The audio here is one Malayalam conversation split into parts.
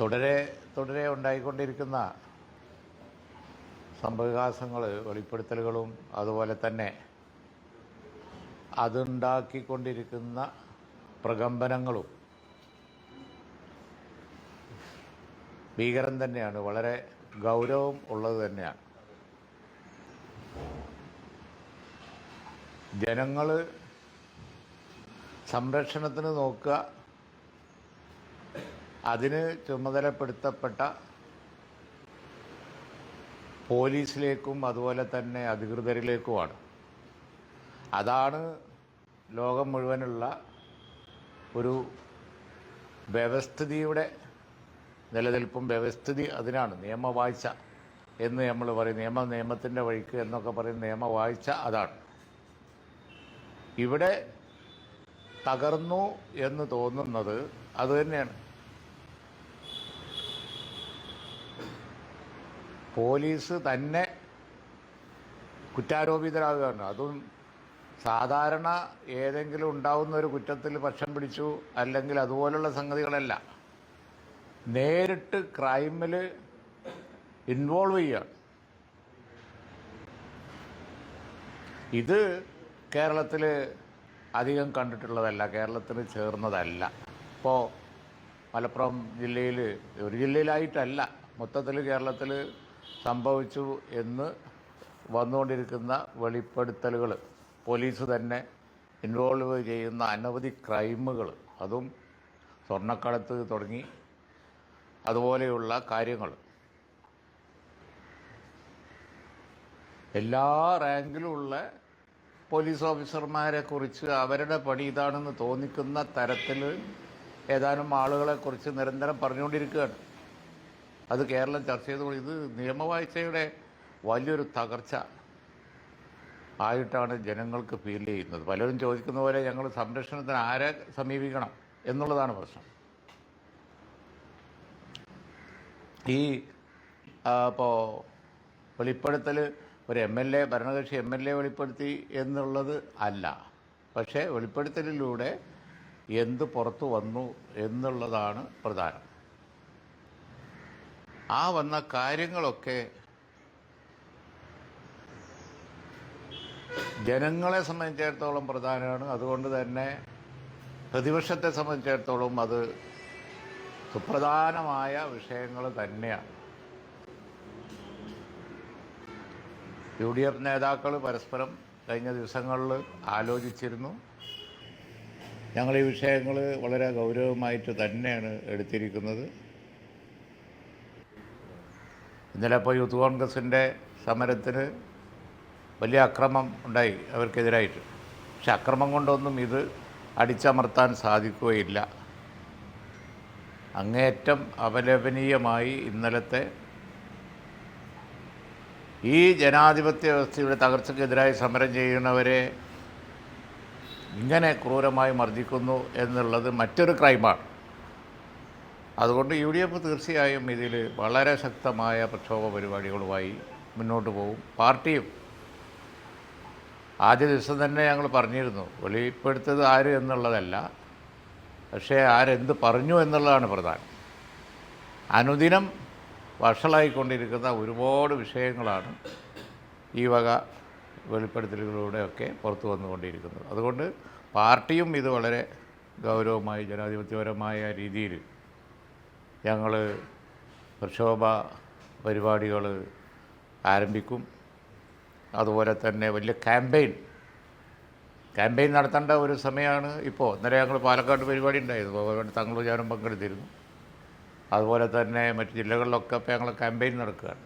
തുടരെ തുടരെ ഉണ്ടായിക്കൊണ്ടിരിക്കുന്ന സംഭവവികാസങ്ങൾ വെളിപ്പെടുത്തലുകളും അതുപോലെ തന്നെ അതുണ്ടാക്കിക്കൊണ്ടിരിക്കുന്ന പ്രകമ്പനങ്ങളും ഭീകരം തന്നെയാണ്. വളരെ ഗൗരവം ഉള്ളത് തന്നെയാണ്. ജനങ്ങൾ സംരക്ഷണത്തിന് നോക്കുക അതിന് ചുമതലപ്പെടുത്തപ്പെട്ട പോലീസിലേക്കും അതുപോലെ തന്നെ അധികൃതരിലേക്കുമാണ്. അതാണ് ലോകം മുഴുവനുള്ള ഒരു വ്യവസ്ഥിതിയുടെ നിലനിൽപ്പും വ്യവസ്ഥിതി അതിനാണ്. നിയമവാഴ്ച എന്ന് നമ്മൾ പറയും. നിയമ നിയമത്തിന്റെ വഴിക്ക് എന്നൊക്കെ പറയും. നിയമവാഴ്ച അതാണ്. ഇവിടെ തകർന്നു എന്ന് തോന്നുന്നത് അതുതന്നെയാണ് പോലീസ് തന്നെ കുറ്റാരോപിതരാകുകയാണ്. അതും സാധാരണ ഏതെങ്കിലും ഉണ്ടാവുന്ന ഒരു കുറ്റത്തിൽ പക്ഷം പിടിച്ചു അല്ലെങ്കിൽ അതുപോലുള്ള സംഗതികളല്ല. നേരിട്ട് ക്രൈമിൽ ഇൻവോൾവ് ചെയ്യുകയാണ്. ഇത് കേരളത്തിൽ അധികം കണ്ടിട്ടുള്ളതല്ല കേരളത്തിന് ചേർന്നതല്ല. ഇപ്പോൾ മലപ്പുറം ജില്ലയിൽ ഒരു ജില്ലയിലായിട്ടല്ല. മൊത്തത്തിൽ കേരളത്തിൽ സംഭവിച്ചു എന്ന് വന്നുകൊണ്ടിരിക്കുന്ന വെളിപ്പെടുത്തലുകൾ പോലീസ് തന്നെ ഇൻവോൾവ് ചെയ്യുന്ന അനവധി ക്രൈമുകൾ അതും സ്വർണക്കടത്ത് തുടങ്ങി. അതുപോലെയുള്ള കാര്യങ്ങൾ എല്ലാ റാങ്കിലുമുള്ള പോലീസ് ഓഫീസർമാരെ കുറിച്ച് അവരുടെ പണി ഇതാണെന്ന് തോന്നിക്കുന്ന തരത്തിൽ ഏതാനും ആളുകളെക്കുറിച്ച് നിരന്തരം പറഞ്ഞുകൊണ്ടിരിക്കുകയാണ്. അത് കേരളം ചർച്ച ചെയ്തുകൊണ്ട് ഇത് നിയമവാഴ്ചയുടെ വലിയൊരു തകർച്ച ആയിട്ടാണ് ജനങ്ങൾക്ക് ഫീൽ ചെയ്യുന്നത്. പലരും ചോദിക്കുന്ന പോലെ ഞങ്ങൾ സംരക്ഷണത്തിന് ആരെ സമീപിക്കണം എന്നുള്ളതാണ് പ്രശ്നം. ഈ ഇപ്പോൾ വെളിപ്പെടുത്തൽ ഒരു എം എൽ എ ഭരണകക്ഷി എം എൽ എ വെളിപ്പെടുത്തി എന്നുള്ളത് അല്ല. പക്ഷേ വെളിപ്പെടുത്തലിലൂടെ എന്ത് പുറത്തു വന്നു എന്നുള്ളതാണ് പ്രധാനം. ആ വന്ന കാര്യങ്ങളൊക്കെ ജനങ്ങളെ സംബന്ധിച്ചിടത്തോളം പ്രധാനമാണ്. അതുകൊണ്ട് തന്നെ പ്രതിപക്ഷത്തെ സംബന്ധിച്ചിടത്തോളം അത് സുപ്രധാനമായ വിഷയങ്ങൾ തന്നെയാണ്. യു ഡി എഫ് നേതാക്കൾ പരസ്പരം കഴിഞ്ഞ ദിവസങ്ങളിൽ ആലോചിച്ചിരുന്നു. ഞങ്ങൾ ഈ വിഷയങ്ങൾ വളരെ ഗൗരവമായിട്ട് തന്നെയാണ് എടുത്തിരിക്കുന്നത്. ഇന്നലെ ഇപ്പോൾ യൂത്ത് കോൺഗ്രസിന്റെ സമരത്തിന് വലിയ അക്രമം ഉണ്ടായി അവർക്കെതിരായിട്ട്. പക്ഷെ അക്രമം കൊണ്ടൊന്നും ഇത് അടിച്ചമർത്താൻ സാധിക്കുകയില്ല. അങ്ങേറ്റം അപലപനീയമായി ഇന്നലത്തെ ഈ ജനാധിപത്യ വ്യവസ്ഥയുടെ തകർച്ചയ്ക്കെതിരായി സമരം ചെയ്യുന്നവരെ ഇങ്ങനെ ക്രൂരമായി മർദ്ദിക്കുന്നു എന്നുള്ളത് മറ്റൊരു ക്രൈമാണ്. അതുകൊണ്ട് യു ഡി എഫ് തീർച്ചയായും ഇതിൽ വളരെ ശക്തമായ പ്രക്ഷോഭ പരിപാടികളുമായി മുന്നോട്ട് പോകും. പാർട്ടിയും ആദ്യ ദിവസം തന്നെ ഞങ്ങൾ പറഞ്ഞിരുന്നു വെളിപ്പെടുത്തത് ആര് എന്നുള്ളതല്ല പക്ഷേ ആരെന്ത് പറഞ്ഞു എന്നുള്ളതാണ് പ്രധാനം. അനുദിനം വഷളായിക്കൊണ്ടിരിക്കുന്ന ഒരുപാട് വിഷയങ്ങളാണ് ഈ വക വെളിപ്പെടുത്തലുകളിലൂടെയൊക്കെ പുറത്തു വന്നുകൊണ്ടിരിക്കുന്നത്. അതുകൊണ്ട് പാർട്ടിയും ഇത് വളരെ ഗൗരവമായി ജനാധിപത്യപരമായ രീതിയിൽ ഞങ്ങൾ പ്രക്ഷോഭ പരിപാടികൾ ആരംഭിക്കും. അതുപോലെ തന്നെ വലിയ ക്യാമ്പയിൻ. ക്യാമ്പയിൻ നടത്തേണ്ട ഒരു സമയമാണ് ഇപ്പോൾ. ഇന്നലെ ഞങ്ങൾ പാലക്കാട് പരിപാടി ഉണ്ടായിരുന്നു. തങ്ങളും ഞാനും പങ്കെടുത്തിരുന്നു. അതുപോലെ തന്നെ മറ്റ് ജില്ലകളിലൊക്കെ ഇപ്പോൾ ഞങ്ങൾ ക്യാമ്പയിൻ നടക്കുകയാണ്.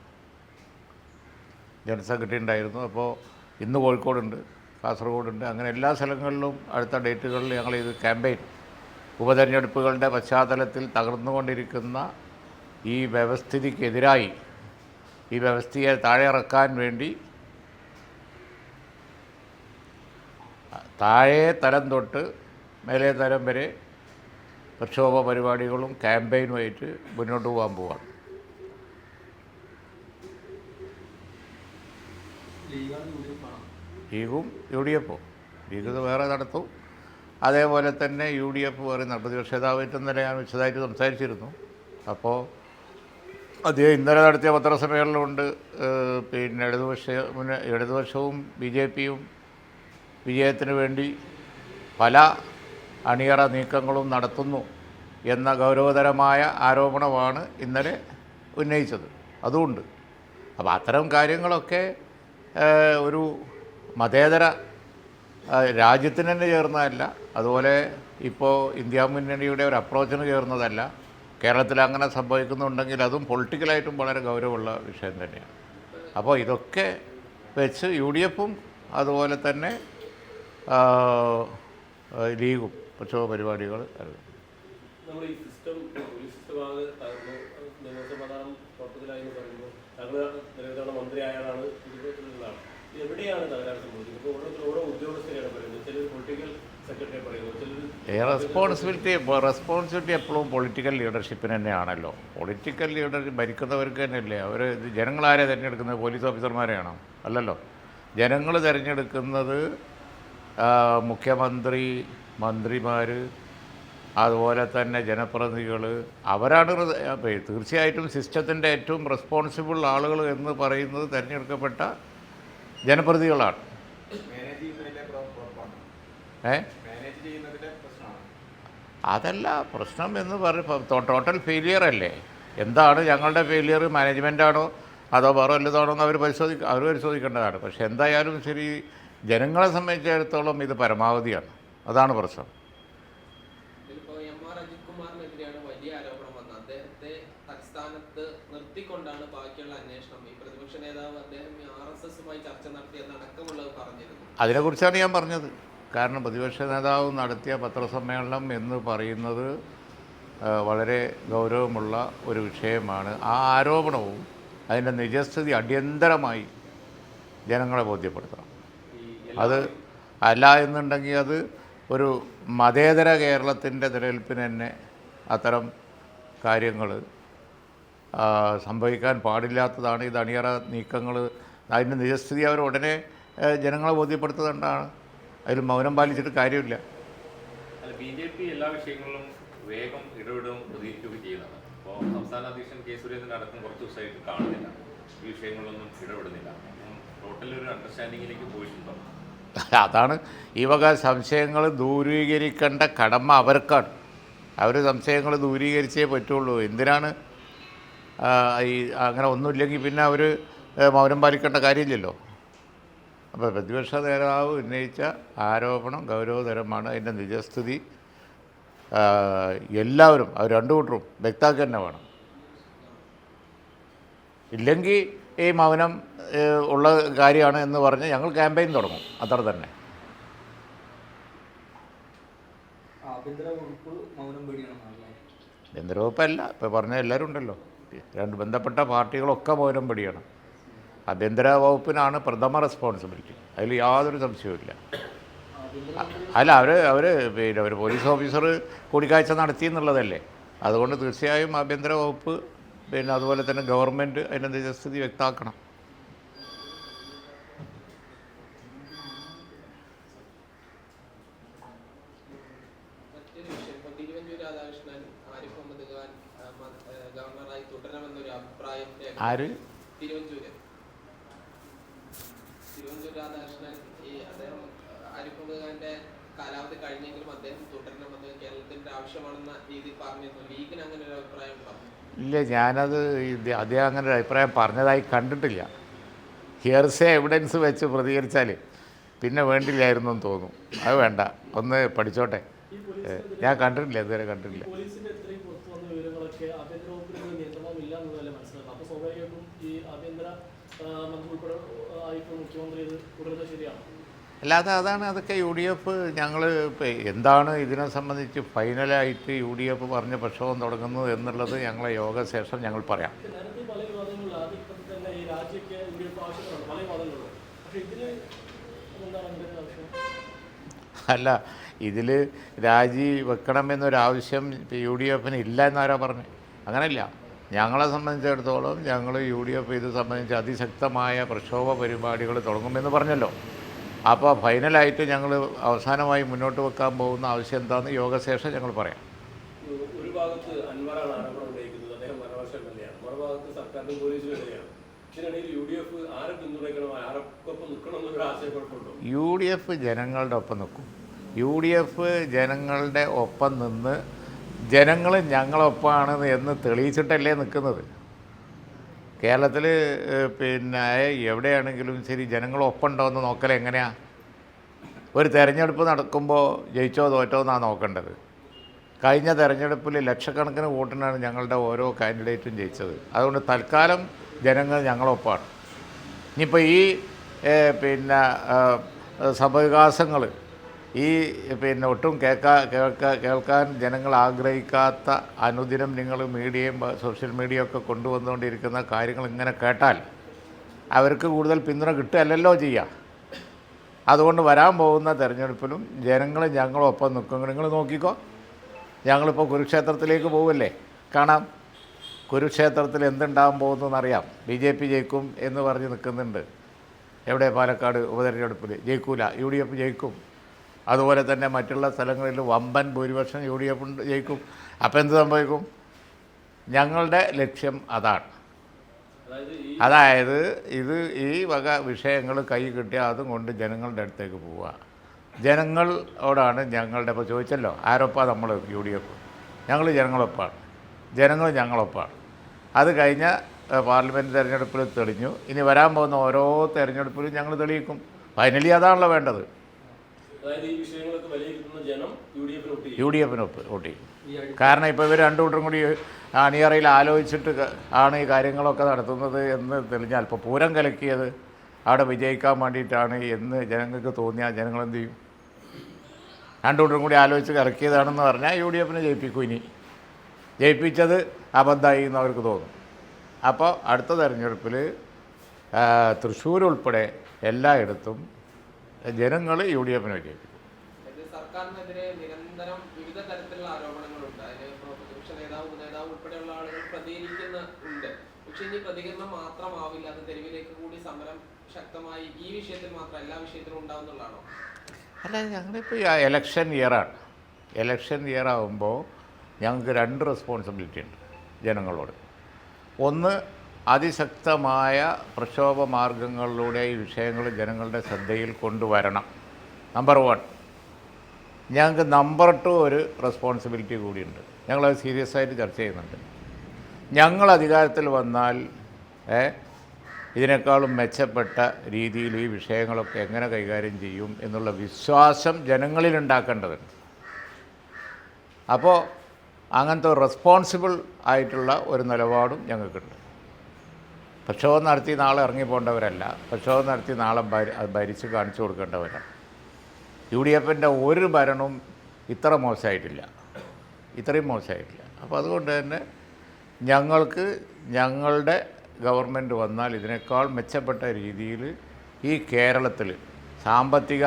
ജനറൽ ഉണ്ടായിരുന്നു. അപ്പോൾ ഇന്ന് കോഴിക്കോടുണ്ട് കാസർഗോഡുണ്ട്. അങ്ങനെ എല്ലാ സ്ഥലങ്ങളിലും അടുത്ത ഡേറ്റുകളിൽ ഞങ്ങൾ ഇത് ക്യാമ്പയിൻ ഉപതെരഞ്ഞെടുപ്പുകളുടെ പശ്ചാത്തലത്തിൽ തകർന്നുകൊണ്ടിരിക്കുന്ന ഈ വ്യവസ്ഥിതിക്കെതിരായി ഈ വ്യവസ്ഥയെ താഴെ ഇറക്കാൻ വേണ്ടി താഴെ തരം തൊട്ട് മേലെ തരം വരെ പ്രക്ഷോഭ പരിപാടികളും ക്യാമ്പയിനുമായിട്ട് മുന്നോട്ട് പോകാൻ പോവാണ്. ലീഗും യു ഡി എഫും ലീഗ് വേറെ നടത്തും. അതേപോലെ തന്നെ യു ഡി എഫ് പറയുന്ന പ്രതിപക്ഷ നേതാവായിട്ട് ഇന്നലെ ഞാൻ വിശദമായിട്ട് സംസാരിച്ചിരുന്നു. അപ്പോൾ അദ്ദേഹം ഇന്നലെ നടത്തിയ പത്രസമ്മേളനമുണ്ട്. പിന്നെ ഇടതുപക്ഷ ഇടതുപക്ഷവും ബി ജെ പിയും വിജയത്തിന് വേണ്ടി പല അണിയറ നീക്കങ്ങളും നടത്തുന്നു എന്ന ഗൗരവതരമായ ആരോപണമാണ് ഇന്നലെ ഉന്നയിച്ചത്. അതുകൊണ്ട് അപ്പോൾ അത്തരം കാര്യങ്ങളൊക്കെ ഒരു മതേതര രാജ്യത്തിന് തന്നെ ചേർന്നതല്ല. അതുപോലെ ഇപ്പോൾ ഇന്ത്യ മുന്നണിയുടെ ഒരു അപ്രോച്ചിന് ചേർന്നതല്ല. കേരളത്തിൽ അങ്ങനെ സംഭവിക്കുന്നുണ്ടെങ്കിൽ അതും പൊളിറ്റിക്കലായിട്ടും വളരെ ഗൗരവമുള്ള വിഷയം തന്നെയാണ്. അപ്പോൾ ഇതൊക്കെ വെച്ച് യു ഡി എഫും അതുപോലെ തന്നെ ലീഗും പ്രക്ഷോഭ പരിപാടികൾ. നമ്മൾ ഈ സിസ്റ്റം ഓരോ ഓരോ പറയുന്നത് ചിലർ പൊളിറ്റിക്കൽ സെക്രട്ടറി പറയുന്നു ചിലർ ഈ റെസ്പോൺസിബിലിറ്റി റെസ്പോൺസിബിലിറ്റി എപ്പോഴും പൊളിറ്റിക്കൽ ലീഡർഷിപ്പിന് തന്നെയാണല്ലോ. പൊളിറ്റിക്കൽ ലീഡർ ഭരിക്കുന്നവർക്ക് തന്നെയല്ലേ? അവർ ജനങ്ങളാരെ തിരഞ്ഞെടുക്കുന്നത്? പോലീസ് ഓഫീസർമാരെയാണോ അല്ലല്ലോ. ജനങ്ങൾ തിരഞ്ഞെടുക്കുന്നത് മുഖ്യമന്ത്രി മന്ത്രിമാർ അതുപോലെ തന്നെ ജനപ്രതിനിധികൾ അവരാണ് തീർച്ചയായിട്ടും സിസ്റ്റത്തിന്റെ ഏറ്റവും റെസ്പോൺസിബിൾ ആളുകൾ എന്ന് പറയുന്നത് തിരഞ്ഞെടുക്കപ്പെട്ട ജനപ്രതിനിധികളാണ്. ഏ? അതല്ല പ്രശ്നം എന്ന് പറയുമ്പോൾ ടോട്ടൽ ഫെയിലിയർ അല്ലേ? എന്താണ് ഞങ്ങളുടെ ഫെയിലിയർ മാനേജ്മെന്റാണോ അതോ വേറെ വല്ലതാണോ എന്ന് അവർ പരിശോധി അവർ പരിശോധിക്കേണ്ടതാണ്. പക്ഷേ എന്തായാലും ശരി ജനങ്ങളെ സംബന്ധിച്ചിടത്തോളം ഇത് പരമാവധിയാണ്. അതാണ് പ്രശ്നം. നിർത്തിക്കൊണ്ടാണ് ബാക്കിയുള്ള അന്വേഷണം. ഈ പ്രതിപക്ഷ നേതാവ് അദ്ദേഹം ആർ എസ് എസുമായി ചർച്ച നടത്തിയെന്നടക്കമുള്ളത് പറഞ്ഞിരുന്നു. അതിനെക്കുറിച്ചാണ് ഞാൻ പറഞ്ഞത്. കാരണം പ്രതിപക്ഷ നേതാവ് നടത്തിയ പത്രസമ്മേളനം എന്ന് പറയുന്നത് വളരെ ഗൗരവമുള്ള ഒരു വിഷയമാണ്. ആ ആരോപണവും അതിന്റെ നിജസ്ഥിതി അടിയന്തരമായി ജനങ്ങളെ ബോധ്യപ്പെടുത്തണം. അത് അല്ല എന്നുണ്ടെങ്കിൽ അത് ഒരു മതേതര കേരളത്തിന്റെ നിലനിൽപ്പിന് തന്നെ അത്തരം കാര്യങ്ങൾ സംഭവിക്കാൻ പാടില്ലാത്തതാണ്. ഈ അണിയറ നീക്കങ്ങൾ അതിന്റെ നിജസ്ഥിതി അവർ ഉടനെ ജനങ്ങളെ ബോധ്യപ്പെടുത്തുന്നുണ്ടാണ്. അതിൽ മൗനം പാലിച്ചിട്ട് കാര്യമില്ല. ബി ജെ പി എല്ലാ വിഷയങ്ങളിലും വേഗം ഇടപെടും പ്രതികരിക്കുകയും ചെയ്യുന്നതാണ് അപ്പോൾ സംസ്ഥാന അധ്യക്ഷൻ കെ സുരേന്ദ്രൻ അടക്കം കുറച്ച് ദിവസമായിട്ട് കാണുന്നില്ല. ഈ വിഷയങ്ങളിലൊന്നും ഇടപെടുന്നില്ല. ടോട്ടലി ഒരു അണ്ടർസ്റ്റാൻഡിങ്ങിലേക്ക് പോയിട്ടുണ്ടോ? അതാണ് ഈ വക സംശയങ്ങൾ ദൂരീകരിക്കേണ്ട കടമ അവർക്കാണ്. അവർ സംശയങ്ങൾ ദൂരീകരിച്ചേ പറ്റുള്ളൂ. എന്തിനാണ് ഈ അങ്ങനെ ഒന്നുമില്ലെങ്കിൽ പിന്നെ അവർ മൗനം പാലിക്കേണ്ട കാര്യമില്ലല്ലോ. അപ്പോൾ പ്രതിപക്ഷ നേതാവ് ഉന്നയിച്ച ആരോപണം ഗൗരവതരമാണ് അതിന്റെ നിജസ്ഥിതി എല്ലാവരും അവർ രണ്ടു കൂട്ടരും വ്യക്താക്കുക തന്നെ വേണം. ഇല്ലെങ്കിൽ ഈ മൗനം ഉള്ള കാര്യമാണ് എന്ന് പറഞ്ഞ് ഞങ്ങൾ ക്യാമ്പയിൻ തുടങ്ങും. അത്ര തന്നെ. ആഭ്യന്തര വകുപ്പ് മൗനം പേടിയാണെന്നാണ് ആഭ്യന്തരവകുപ്പല്ല ഇപ്പോൾ പറഞ്ഞ എല്ലാവരും ഉണ്ടല്ലോ. രണ്ട് ബന്ധപ്പെട്ട പാർട്ടികളൊക്കെ മൗനം പിടിയാണ്. ആഭ്യന്തര വകുപ്പിനാണ് പ്രഥമ റെസ്പോൺസിബിലിറ്റി അതിൽ യാതൊരു സംശയവുമില്ല അല്ല അവർ അവർ പിന്നെ ഒരു പോലീസ് ഓഫീസർ കൂടിക്കാഴ്ച നടത്തി എന്നുള്ളതല്ലേ? അതുകൊണ്ട് തീർച്ചയായും ആഭ്യന്തര വകുപ്പ് പിന്നെ അതുപോലെ തന്നെ ഗവൺമെന്റ് അതിന്റെ നിജസ്ഥിതി വ്യക്തമാക്കണം. ആര്? വിഷയം ഇപ്പൊ തിരുവഞ്ചൂർ രാധാകൃഷ്ണൻ ആരിഫ് മുഹമ്മദ് ഖാൻ ആ, മ- ആ, ഗവർണറായി തുടരണമെന്നൊരു അഭിപ്രായം രേഖ- ആര് തിരുവഞ്ചൂര് തിരുവഞ്ചൂർ രാധാകൃഷ്ണൻ ഈ അദ്ദേഹം മുഹമ്മദ് ഖാന്റെ കാലാവധി കഴിഞ്ഞെങ്കിലും അദ്ദേഹം തുടരണമെന്ന് കേരളത്തിന്റെ ആവശ്യമാണെന്ന രീതിയിൽ പറഞ്ഞിരുന്നു. ലീഗിന് അങ്ങനെ ഒരു അഭിപ്രായം പറഞ്ഞു ഇല്ല ഞാനത് അദ്ദേഹം അങ്ങനെ ഒരു അഭിപ്രായം പറഞ്ഞതായി കണ്ടിട്ടില്ല. ഹിയർസെ എവിഡൻസ് വെച്ച് പ്രതികരിച്ചാൽ പിന്നെ വേണ്ടില്ലായിരുന്നു എന്ന് തോന്നും. അത് വേണ്ട ഒന്ന് പഠിച്ചോട്ടെ. ഞാൻ കണ്ടിട്ടില്ല ഇതുവരെ കണ്ടിട്ടില്ല. ആഭ്യന്തര വകുപ്പിന് നിയന്ത്രണമില്ല അപ്പോൾ സ്വാഭാവികമായിട്ടും ഈ ആഭ്യന്തര മന്ത്രി ഉൾപ്പെടെ ആ, ആയിട്ട് മുഖ്യമന്ത്രി ഇത് തുടരുന്നത് ശരിയാണ് അല്ലാതെ അതാണ് അതൊക്കെ യു ഡി എഫ് ഞങ്ങൾ എന്താണ് ഇതിനെ സംബന്ധിച്ച് ഫൈനലായിട്ട് യു ഡി എഫ് പറഞ്ഞ പ്രക്ഷോഭം തുടങ്ങുന്നത് എന്നുള്ളത് ഞങ്ങളെ യോഗ ശേഷം ഞങ്ങൾ പറയാം. അല്ല ഇതിൽ രാജി വെക്കണമെന്നൊരാവശ്യം യു ഡി എഫിന് ഇല്ല എന്നാരാ പറഞ്ഞു? അങ്ങനെയില്ല. ഞങ്ങളെ സംബന്ധിച്ചിടത്തോളം ഞങ്ങൾ യു ഡി എഫ് ഇത് സംബന്ധിച്ച് അതിശക്തമായ പ്രക്ഷോഭ പരിപാടികൾ തുടങ്ങുമെന്ന് പറഞ്ഞല്ലോ. അപ്പോൾ ഫൈനലായിട്ട് ഞങ്ങൾ അവസാനമായി മുന്നോട്ട് വെക്കാൻ പോകുന്ന ആവശ്യം എന്താണെന്ന് യോഗശേഷം ഞങ്ങൾ പറയാം. ഒരു ഭാഗത്ത് അൻവറാണ് ആരോപണം ഉന്നയിക്കുന്നത് എതിരെയാണ് സർക്കാരിന്റെ യു ഡി എഫ് ജനങ്ങളുടെ ഒപ്പം നിൽക്കും. യു ഡി എഫ് ജനങ്ങളുടെ ഒപ്പം നിന്ന് ജനങ്ങൾ ഞങ്ങളൊപ്പമാണ് എന്ന് തെളിയിച്ചിട്ടല്ലേ നിൽക്കുന്നത്. കേരളത്തിൽ പിന്നെ എവിടെയാണെങ്കിലും ശരി ജനങ്ങളൊപ്പം ഉണ്ടോ എന്ന് നോക്കൽ എങ്ങനെയാണ് ഒരു തെരഞ്ഞെടുപ്പ് നടക്കുമ്പോൾ ജയിച്ചോ തോറ്റോ എന്നാണ് നോക്കേണ്ടത്. കഴിഞ്ഞ തെരഞ്ഞെടുപ്പിൽ ലക്ഷക്കണക്കിന് വോട്ടിനാണ് ഞങ്ങളുടെ ഓരോ കാൻഡിഡേറ്റും ജയിച്ചത്. അതുകൊണ്ട് തൽക്കാലം ജനങ്ങൾ ഞങ്ങളൊപ്പമാണ്. ഇനിയിപ്പോൾ ഈ പിന്നെ സംഭവവികാസങ്ങൾ ഈ പിന്നെ ഒട്ടും കേൾക്കാ കേൾക്കാ കേൾക്കാൻ ജനങ്ങൾ ആഗ്രഹിക്കാത്ത അനുദിനം നിങ്ങൾ മീഡിയയും സോഷ്യൽ മീഡിയ ഒക്കെ കൊണ്ടുവന്നുകൊണ്ടിരിക്കുന്ന കാര്യങ്ങൾ ഇങ്ങനെ കേട്ടാൽ അവർക്ക് കൂടുതൽ പിന്തുണ കിട്ടുകയല്ലല്ലോ ചെയ്യുക അതുകൊണ്ട് വരാൻ പോകുന്ന തിരഞ്ഞെടുപ്പിലും ജനങ്ങൾ ഞങ്ങളൊപ്പം നിൽക്കും. നിങ്ങൾ നോക്കിക്കോ ഞങ്ങളിപ്പോൾ കുരുക്ഷേത്രത്തിലേക്ക് പോവല്ലേ? കാണാം. കുരുക്ഷേത്രത്തിൽ എന്തുണ്ടാകാൻ പോകുന്നതെന്നറിയാം. ബി ജെ പി ജയിക്കും എന്ന് പറഞ്ഞ് നിൽക്കുന്നുണ്ട്. എവിടെ? പാലക്കാട് ഉപതെരഞ്ഞെടുപ്പിൽ. ജയിക്കൂല. യു ഡി എഫ് ജയിക്കും. അതുപോലെ തന്നെ മറ്റുള്ള സ്ഥലങ്ങളിൽ വമ്പൻ ഭൂരിപക്ഷം യു ഡി എഫ് ജയിക്കും. അപ്പോൾ എന്ത് സംഭവിക്കും? ഞങ്ങളുടെ ലക്ഷ്യം അതാണ്. അതായത് ഇത് ഈ വക വിഷയങ്ങൾ കൈ കിട്ടിയാൽ അതും കൊണ്ട് ജനങ്ങളുടെ അടുത്തേക്ക് പോവുക. ജനങ്ങളോടാണ് ഞങ്ങളുടെ ഇപ്പോൾ ചോദിച്ചല്ലോ ആരൊപ്പാ നമ്മൾ യു ഡി എഫ്? ഞങ്ങൾ ജനങ്ങളൊപ്പാണ്. ജനങ്ങൾ ഞങ്ങളൊപ്പാണ്. അത് കഴിഞ്ഞ പാർലമെന്റ് തിരഞ്ഞെടുപ്പിൽ തെളിഞ്ഞു. ഇനി വരാൻ പോകുന്ന ഓരോ തെരഞ്ഞെടുപ്പിലും ഞങ്ങൾ തെളിയിക്കും. ഫൈനലി അതാണല്ലോ വേണ്ടത്. അതായത് ഈ വിഷയങ്ങളൊക്കെ വിലയിരുത്തുന്ന ജനം യു ഡി എഫിന് ഒപ്പ് യു ഡി എഫിനൊപ്പ് വോട്ട് ചെയ്യും കാരണം ഇപ്പോൾ ഇവർ രണ്ടു കൂട്ടരും കൂടി അണിയറയിൽ ആലോചിച്ചിട്ട് ആണ് ഈ കാര്യങ്ങളൊക്കെ നടത്തുന്നത് എന്ന് തെളിഞ്ഞാൽ ഇപ്പോൾ പൂരം കലക്കിയത് അവിടെ വിജയിക്കാൻ വേണ്ടിയിട്ടാണ് എന്ന് ജനങ്ങൾക്ക് തോന്നിയാൽ ജനങ്ങൾ എന്ത് ചെയ്യും? രണ്ടു കൂട്ടരും കൂടി ആലോചിച്ച് കലക്കിയതാണെന്ന് പറഞ്ഞാൽ യു ഡി എഫിനെ ജയിപ്പിക്കും ഇനി. ജയിപ്പിച്ചത് അബദ്ധമായി എന്ന് അവർക്ക് തോന്നും. അപ്പോൾ അടുത്ത തെരഞ്ഞെടുപ്പിൽ തൃശ്ശൂർ ഉൾപ്പെടെ എല്ലായിടത്തും ജനങ്ങൾ യു ഡി എഫിനെ വിജയിപ്പിക്കും. സർക്കാരിനെതിരെ നിരന്തരം വിവിധ തരത്തിലുള്ള ആരോപണങ്ങളുണ്ട്. അതിന് ഇപ്പോൾ പ്രതിപക്ഷ നേതാവ് ഉപനേതാവ് ഉൾപ്പെടെയുള്ള ആളുകൾ പ്രതികരിക്കുന്ന ഉണ്ട്. പക്ഷെ ഇനി പ്രതികരണം മാത്രമാവില്ല. അത് തെരുവിലേക്ക് കൂടി സമരം ശക്തമായി ഈ വിഷയത്തിൽ മാത്രം എല്ലാ വിഷയത്തിലും ഉണ്ടാവുന്നുള്ളതാണോ അല്ല ഞങ്ങളിപ്പോൾ എലക്ഷൻ ഇയറാണ് എലക്ഷൻ ഇയർ ആകുമ്പോൾ ഞങ്ങൾക്ക് രണ്ട് റെസ്പോൺസിബിലിറ്റി ഉണ്ട് ജനങ്ങളോട്. ഒന്ന് അതിശക്തമായ പ്രക്ഷോഭ മാർഗങ്ങളിലൂടെ ഈ വിഷയങ്ങൾ ജനങ്ങളുടെ ശ്രദ്ധയിൽ കൊണ്ടുവരണം. നമ്പർ വൺ ഞങ്ങൾക്ക് നമ്പർ ടു ഒരു റെസ്പോൺസിബിലിറ്റി കൂടിയുണ്ട്. ഞങ്ങളത് സീരിയസ് ആയിട്ട് ചർച്ച ചെയ്യുന്നുണ്ട്. ഞങ്ങൾ അധികാരത്തിൽ വന്നാൽ ഇതിനേക്കാളും മെച്ചപ്പെട്ട രീതിയിൽ ഈ വിഷയങ്ങളൊക്കെ എങ്ങനെ കൈകാര്യം ചെയ്യും എന്നുള്ള വിശ്വാസം ജനങ്ങളിൽ ഉണ്ടാക്കേണ്ടതുണ്ട്. അപ്പോൾ അങ്ങനത്തെ റെസ്പോൺസിബിൾ ആയിട്ടുള്ള ഒരു നിലപാടും ഞങ്ങൾക്കുണ്ട്. പ്രക്ഷോഭം നടത്തി നാളെ ഇറങ്ങി ഇറങ്ങിപ്പോണ്ടവരല്ല പ്രക്ഷോഭം നടത്തി നാളെ ഭരിച്ച് കാണിച്ചു കൊടുക്കേണ്ടവരാണ്. യു ഡി എഫിന്റെ ഒരു ഭരണവും ഇത്ര മോശമായിട്ടില്ല. ഇത്രയും മോശമായിട്ടില്ല. അപ്പോൾ അതുകൊണ്ട് തന്നെ ഞങ്ങൾക്ക് ഞങ്ങളുടെ ഗവൺമെന്റ് വന്നാൽ ഇതിനേക്കാൾ മെച്ചപ്പെട്ട രീതിയിൽ ഈ കേരളത്തിൽ സാമ്പത്തിക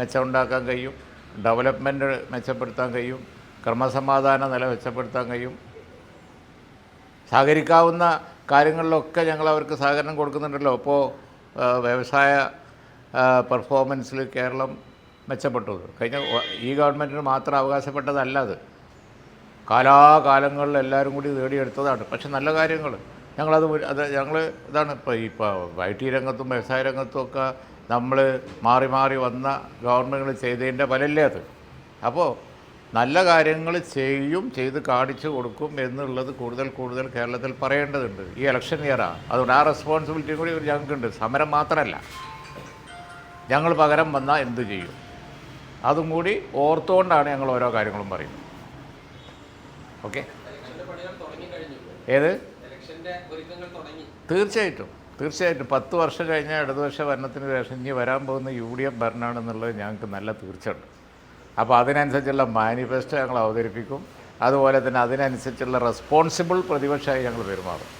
മെച്ചമുണ്ടാക്കാൻ കഴിയും ഡെവലപ്മെന്റ് മെച്ചപ്പെടുത്താൻ കഴിയും ക്രമസമാധാന നില മെച്ചപ്പെടുത്താൻ കഴിയും. സഹകരിക്കാവുന്ന കാര്യങ്ങളിലൊക്കെ ഞങ്ങൾ അവർക്ക് സഹകരണം കൊടുക്കുന്നുണ്ടല്ലോ. അപ്പോൾ വ്യവസായ പെർഫോമൻസിൽ കേരളം മെച്ചപ്പെട്ടു. കഴിഞ്ഞ ഈ ഗവൺമെന്റിന് മാത്രം അവകാശപ്പെട്ടതല്ല അത്. കാലാകാലങ്ങളിൽ എല്ലാവരും കൂടി നേടിയെടുത്തതാണ്. പക്ഷെ നല്ല കാര്യങ്ങൾ. ഞങ്ങളത് അത് ഞങ്ങൾ ഇതാണ് ഇപ്പോൾ ഇപ്പോൾ ഐ ടി രംഗത്തും വ്യവസായ രംഗത്തും ഒക്കെ നമ്മൾ മാറി മാറി വന്ന ഗവൺമെന്റുകൾ ചെയ്തതിന്റെ ഫലല്ലേ അത്. അപ്പോൾ നല്ല കാര്യങ്ങൾ ചെയ്യും ചെയ്ത് കാണിച്ചു കൊടുക്കും എന്നുള്ളത് കൂടുതൽ കൂടുതൽ കേരളത്തിൽ പറയേണ്ടതുണ്ട്. ഈ ഇലക്ഷൻ ഇയറാണ് അതുകൊണ്ട് ആ റെസ്പോൺസിബിലിറ്റിയും കൂടി ഞങ്ങൾക്കുണ്ട്. സമരം മാത്രമല്ല. ഞങ്ങൾ പകരം വന്നാൽ എന്തു ചെയ്യും? അതും കൂടി ഓർത്തുകൊണ്ടാണ് ഞങ്ങൾ ഓരോ കാര്യങ്ങളും പറയുന്നത്. ഓക്കെ? ഏത്? തീർച്ചയായിട്ടും. തീർച്ചയായിട്ടും. പത്ത് വർഷം കഴിഞ്ഞാൽ ഇടതുപക്ഷ ഭരണത്തിന് ശേഷം ഇനി വരാൻ പോകുന്ന യു ഡി എഫ് ഭരണമാണെന്നുള്ളത് ഞങ്ങൾക്ക് നല്ല തീർച്ചയുണ്ട്. അപ്പോൾ അതിനനുസരിച്ചുള്ള മാനിഫെസ്റ്റോ ഞങ്ങൾ അവതരിപ്പിക്കും. അതുപോലെ തന്നെ അതിനനുസരിച്ചുള്ള റെസ്പോൺസിബിൾ പ്രതിപക്ഷമായി ഞങ്ങൾ പെരുമാറും.